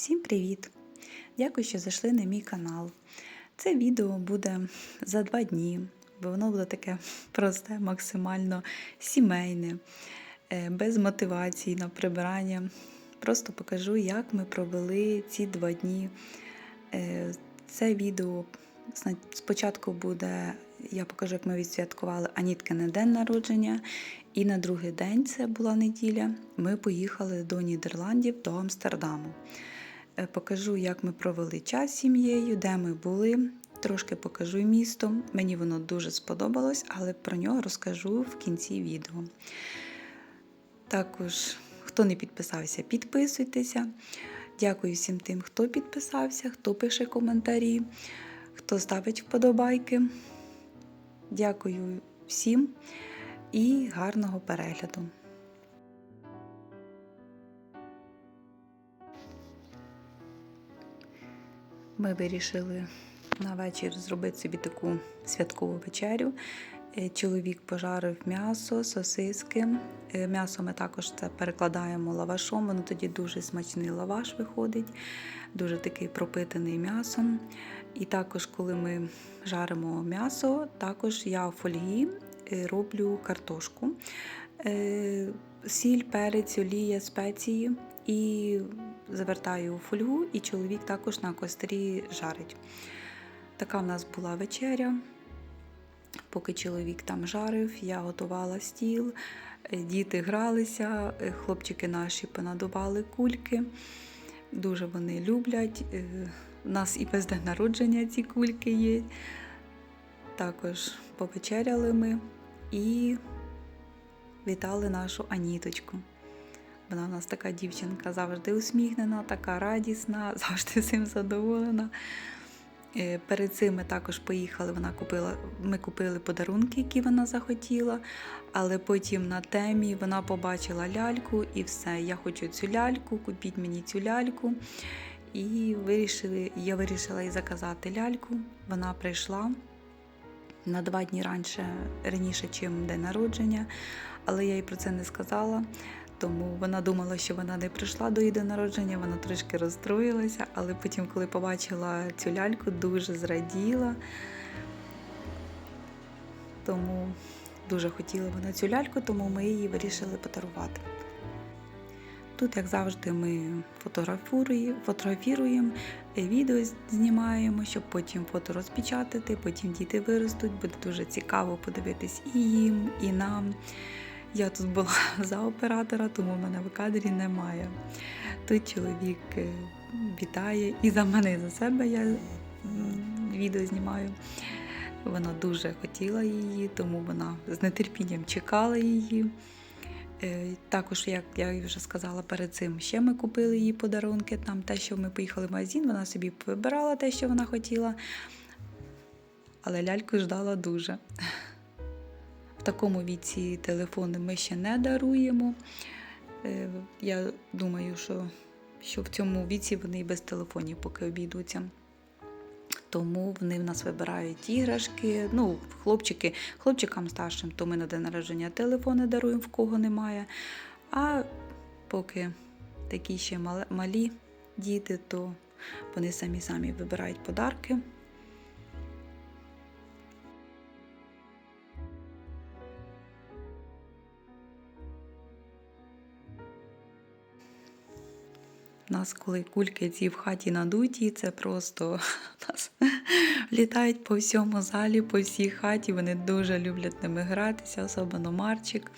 Всім привіт! Дякую, що зайшли на мій канал. Це відео буде за два дні, бо воно буде таке просте, максимально сімейне, е, без мотивації на прибирання. Просто покажу, як ми провели ці два дні. Е, Це відео спочатку буде, я покажу, як ми відсвяткували Аніткине день народження. І на другий день, це була неділя, ми поїхали до Нідерландів, до Амстердаму. Е, Покажу, як ми провели час з сім'єю, де ми були. Трошки покажу місто. Мені воно дуже сподобалось, але про нього розкажу в кінці відео. Також, хто не підписався, підписуйтеся. Дякую всім тим, хто підписався, хто пише коментарі, хто ставить вподобайки. Дякую всім і гарного перегляду. Ми вирішили на вечір зробити собі таку святкову вечерю. Е, Чоловік пожарив м'ясо, сосиски. Е, М'ясо ми також це перекладаємо лавашом, воно тоді дуже смачний лаваш виходить, дуже такий пропитаний м'ясом. І також, коли ми жаримо м'ясо, також я в фольгі е, роблю картошку, сіль, перець, олія, спеції і завертаю у фольгу, і чоловік також на кострі жарить. Така в нас була вечеря. Поки чоловік там жарив, я готувала стіл, е, діти гралися, е, хлопчики наші понадували кульки. Дуже вони люблять. Е, У нас і без день народження ці кульки є. Також повечеряли ми і вітали нашу Аніточку. Вона у нас така дівчинка завжди усміхнена, така радісна, завжди всім задоволена. Е, Перед цим ми також поїхали. Вона купила, ми купили подарунки, які вона захотіла, але потім на темі вона побачила ляльку і все. Я хочу цю ляльку, купіть мені цю ляльку. І вирішили, я вирішила їй заказати ляльку. Вона прийшла на два дні раніше, раніше, ніж день народження, але я їй про це не сказала. Тому вона думала, що вона не прийшла до її дня народження, вона трошки розстроїлася, але потім, коли побачила цю ляльку, дуже зраділа. Тому дуже хотіла вона цю ляльку, тому ми її вирішили подарувати. Тут, як завжди, ми фотографіруємо, е, відео знімаємо, щоб потім фото розпечатати, потім діти виростуть, буде дуже цікаво подивитись і їм, і нам. Я тут була за оператора, тому мене в кадрі немає. Тут чоловік е, вітає і за мене, і за себе я відео знімаю. Вона дуже хотіла її, тому вона з нетерпінням чекала її. Е, Також, як я вже сказала перед цим, ще ми купили їй подарунки. Там те, що ми поїхали в магазин, вона собі вибирала те, що вона хотіла. Але ляльку ждала дуже. В такому віці телефони ми ще не даруємо. Е, Я думаю, що, що в цьому віці вони і без телефонів поки обійдуться. Тому вони в нас вибирають іграшки. Ну, хлопчики, хлопчикам старшим, то ми на день народження телефони даруємо, в кого немає. А поки такі ще малі діти, то вони самі самі вибирають подарки. У нас, коли кульки ці в хаті надуті, це просто нас літають по всьому залі, по всій хаті. Вони дуже люблять ними гратися, особливо Марчик.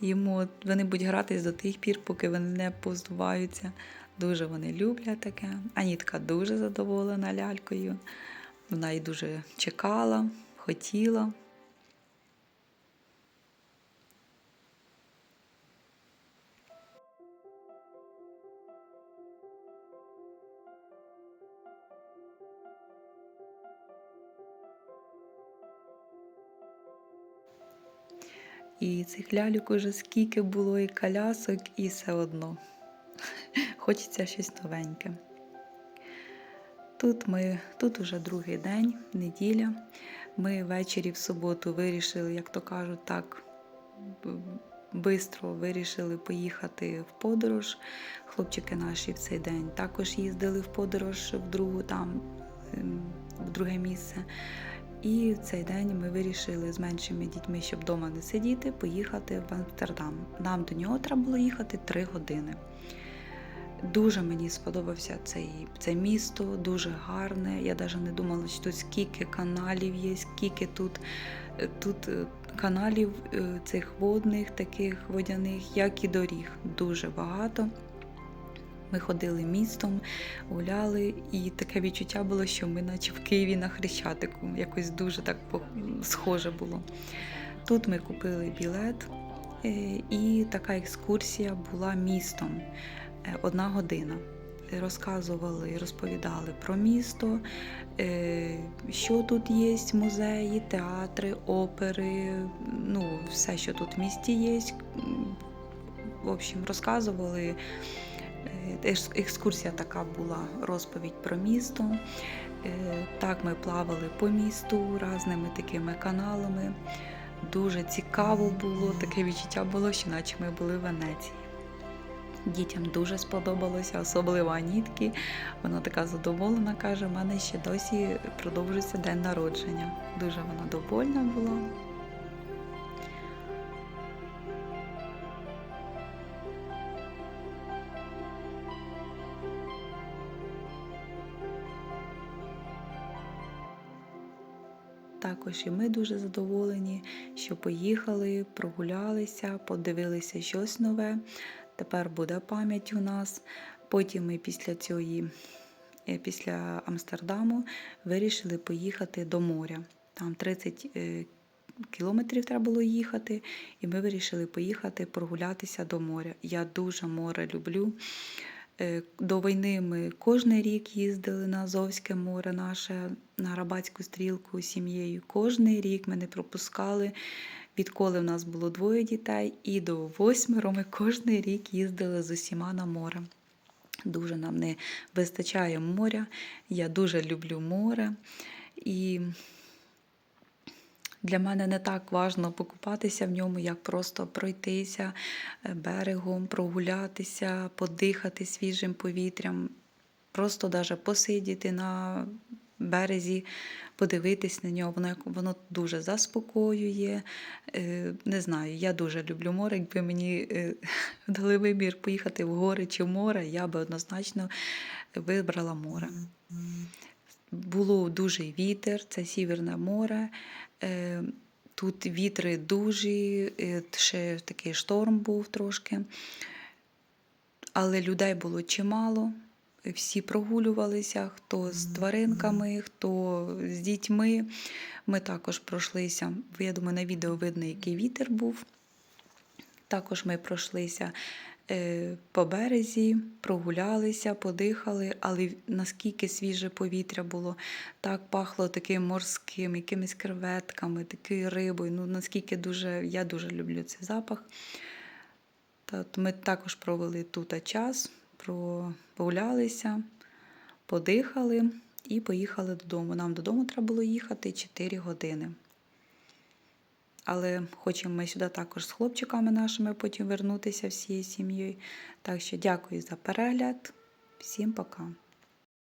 Йому вони будуть гратись до тих пір, поки вони не поздуваються. Дуже вони люблять таке. Анітка дуже задоволена лялькою. Вона її дуже чекала, хотіла. І цих ляльок уже скільки було і колясок, і все одно. Хочеться щось новеньке. Тут ми, тут уже другий день, неділя. Ми ввечері в суботу вирішили, як то кажуть, так швидко вирішили поїхати в подорож. Хлопчики наші в цей день також їздили в подорож в другу там, ем, в друге місце. І в цей день ми вирішили з меншими дітьми, щоб вдома не сидіти, поїхати в Амстердам. Нам до нього треба було їхати три години. Дуже мені сподобався цей, це місто, дуже гарне. Я навіть не думала, що тут скільки каналів є, скільки тут, е, тут е, каналів е, цих водних, таких водяних, як і доріг. Дуже багато. Ми ходили містом, гуляли, і таке відчуття було, що ми, наче в Києві на Хрещатику, якось дуже так схоже було. Тут ми купили білет, е, і така екскурсія була містом е, одна година. Розказували, розповідали про місто, е, що тут є, музеї, театри, опери, ну, все, що тут в місті є. В общем, розказували. Е, Екскурсія така була, розповідь про місто. Е, Так ми плавали по місту різними такими каналами. Дуже цікаво було, таке відчуття було, що наче ми були в Венеції. Дітям дуже сподобалося, особливо Анітки. Вона така задоволена, каже, в мене ще досі продовжується день народження. Дуже вона довольна була. Також і ми дуже задоволені, що поїхали, прогулялися, подивилися щось нове. Тепер буде пам'ять у нас. Потім ми після цієї, е, після Амстердаму вирішили поїхати до моря. Там 30 е, кілометрів треба було їхати, і ми вирішили поїхати прогулятися до моря. Я дуже море люблю. Е, До війни ми кожен рік їздили на Азовське море наше, на Рабатську стрілку з сім'єю. Кожний рік ми не пропускали. Відколи в нас було двоє дітей, і до восьмеро ми кожен рік їздили з усіма на море. Дуже нам не вистачає моря. Я дуже люблю море. І для мене не так важливо покупатися в ньому, як просто пройтися е, берегом, прогулятися, подихати свіжим повітрям, просто даже посидіти на березі, подивитись на нього. Воно, воно дуже заспокоює. Е, Не знаю, я дуже люблю море. Якби мені е, дали вибір поїхати в гори чи в море, я би однозначно вибрала море. Було дуже вітер, це Сіверне море. Е, Тут вітри дужі, е, ще такий шторм був трошки. Але людей було чимало. Всі прогулювалися, хто з тваринками, хто з дітьми. Ми також пройшлися. Я думаю, на відео видно, який вітер був. Також ми пройшлися по березі, прогулялися, подихали, але наскільки свіже повітря було, так пахло таким морським, якимись креветками, такою рибою. Ну, наскільки дуже, я дуже люблю цей запах. От ми також провели тут час, прогулялися, подихали і поїхали додому. Нам додому треба було їхати 4 години. Але хочемо ми сюди також з хлопчиками нашими потім вернутися всією сім'єю. Так що дякую за перегляд. Всім пока.